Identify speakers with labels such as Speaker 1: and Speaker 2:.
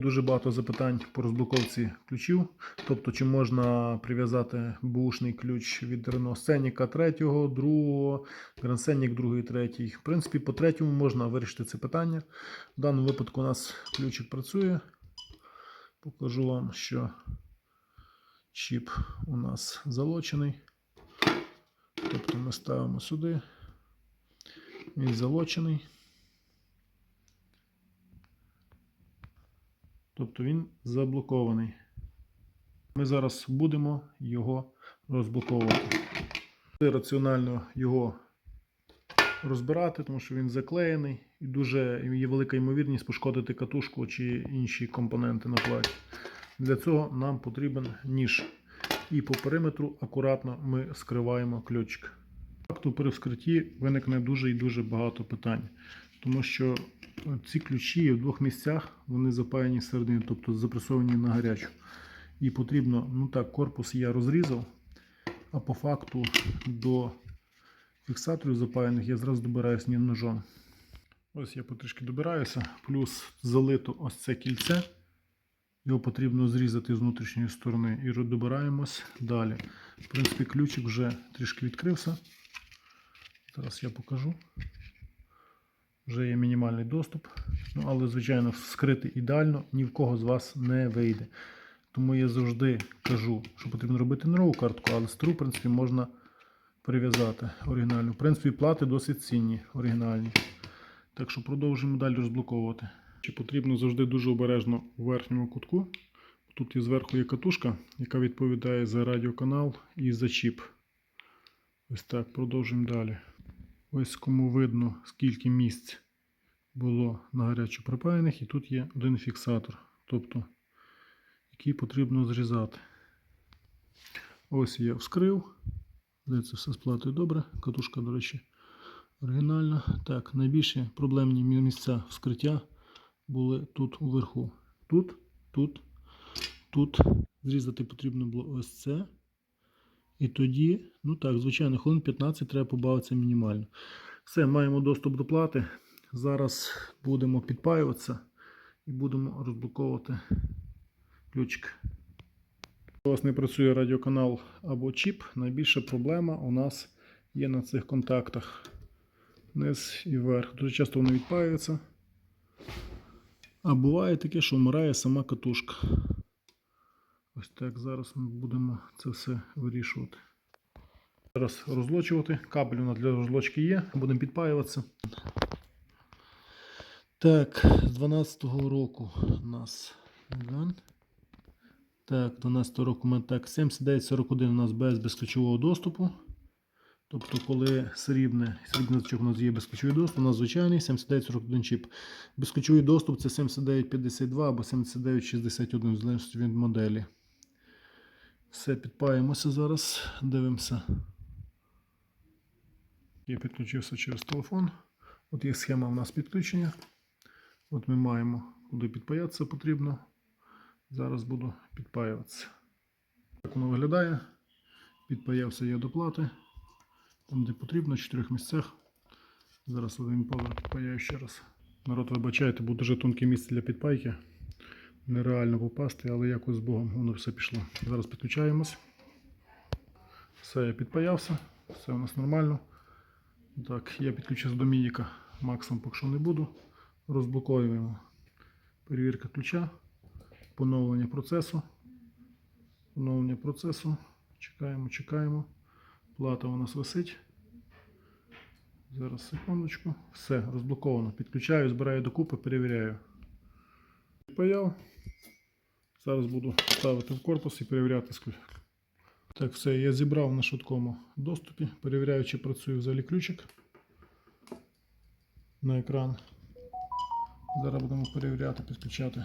Speaker 1: Дуже багато запитань по розблоковці ключів. Тобто, чи можна прив'язати бушний ключ від Renault Scenic 3, 2, Grand Scenic 2, 3. В принципі, по третьому можна вирішити це питання. В даному випадку у нас ключик працює. Покажу вам, що чіп у нас залочений. Тобто ми ставимо сюди. Він залочений. Тобто він заблокований. Ми зараз будемо його розблоковувати. Раціонально його розбирати, тому що він заклеєний і дуже є велика ймовірність пошкодити катушку чи інші компоненти на платі. Для цього нам потрібен ніж. І по периметру акуратно ми скриваємо ключик. Факту при вскритті виникне дуже і дуже багато питань, тому що ці ключі в двох місцях вони запаяні всередині, тобто запресовані на гарячу. І потрібно, ну так, корпус я розрізав, а по факту до фіксаторів запаяних я зразу добираюся ним ножом. Ось я потрішки добираюся, плюс залито ось це кільце. Його потрібно зрізати з внутрішньої сторони і добираємось далі. В принципі, ключик вже трішки відкрився. Зараз я покажу. Вже є мінімальний доступ. Ну, але, звичайно, вскрити ідеально ні в кого з вас не вийде. Тому я завжди кажу, що потрібно робити нову картку, але стру, в принципі, можна прив'язати оригінальну. В принципі, плати досить цінні, оригінальні. Так що продовжуємо далі розблоковувати. Чи потрібно завжди дуже обережно у верхньому кутку. Тут і зверху є катушка, яка відповідає за радіоканал і за чіп. Ось так, продовжуємо далі. Ось кому видно, скільки місць було на гарячо припаяних, і тут є один фіксатор, тобто, який потрібно зрізати. Ось я вскрив. Здається, все з платою добре. Катушка, до речі, оригінальна. Так, найбільші проблемні місця вскриття були тут уверху. Тут, тут, тут. Зрізати потрібно було ось це. І тоді, ну так, звичайно, хвилин 15 треба побавитися мінімально. Все, маємо доступ до плати. Зараз будемо підпаюватися і будемо розблоковувати ключик. У вас не працює радіоканал або чіп, найбільша проблема у нас є на цих контактах. Низ і вверх. Дуже часто вони відпаюються. А буває таке, що вмирає сама катушка. Ось так зараз ми будемо це все вирішувати. Зараз розлочувати. Кабель у нас для розлочки є, будемо підпаюватися. Так, з 12-го року у нас. Так, 12 року ми так, 7941 у нас без безключового доступу. Тобто, коли срібне, срібний значок у нас є безключовий доступ, у нас звичайний 7941 чіп. Безключовий доступ це 7952 або 7961, в залежності від моделі. Все, підпаємося зараз, дивимося. Я підключився через телефон. От є схема у нас підключення. От ми маємо, куди підпаятися потрібно. Зараз буду підпаюватися. Так воно виглядає. Підпаявся я до плати. Там, де потрібно, в чотирьох місцях. Зараз один поверх підпаяю ще раз. Народ, вибачайте, бо дуже тонке місце для підпайки. Нереально попасти, але якось з Богом воно все пішло. Зараз підключаємось. Все, я підпаявся, все у нас нормально. Так, я підключився до мініка. Максом поки що не буду. Розблоковуємо. Перевірка ключа. Поновлення процесу. Поновлення процесу. Чекаємо, чекаємо. Плата у нас висить. Зараз секундочку. Все, розблоковано. Підключаю, збираю докупи, перевіряю. Паяв. Зараз буду ставити в корпус і перевіряти. склю- Так, все, я зібрав на швидкому доступі. Перевіряю, чи працює взагалі ключик на екран. Зараз будемо перевіряти, підключати.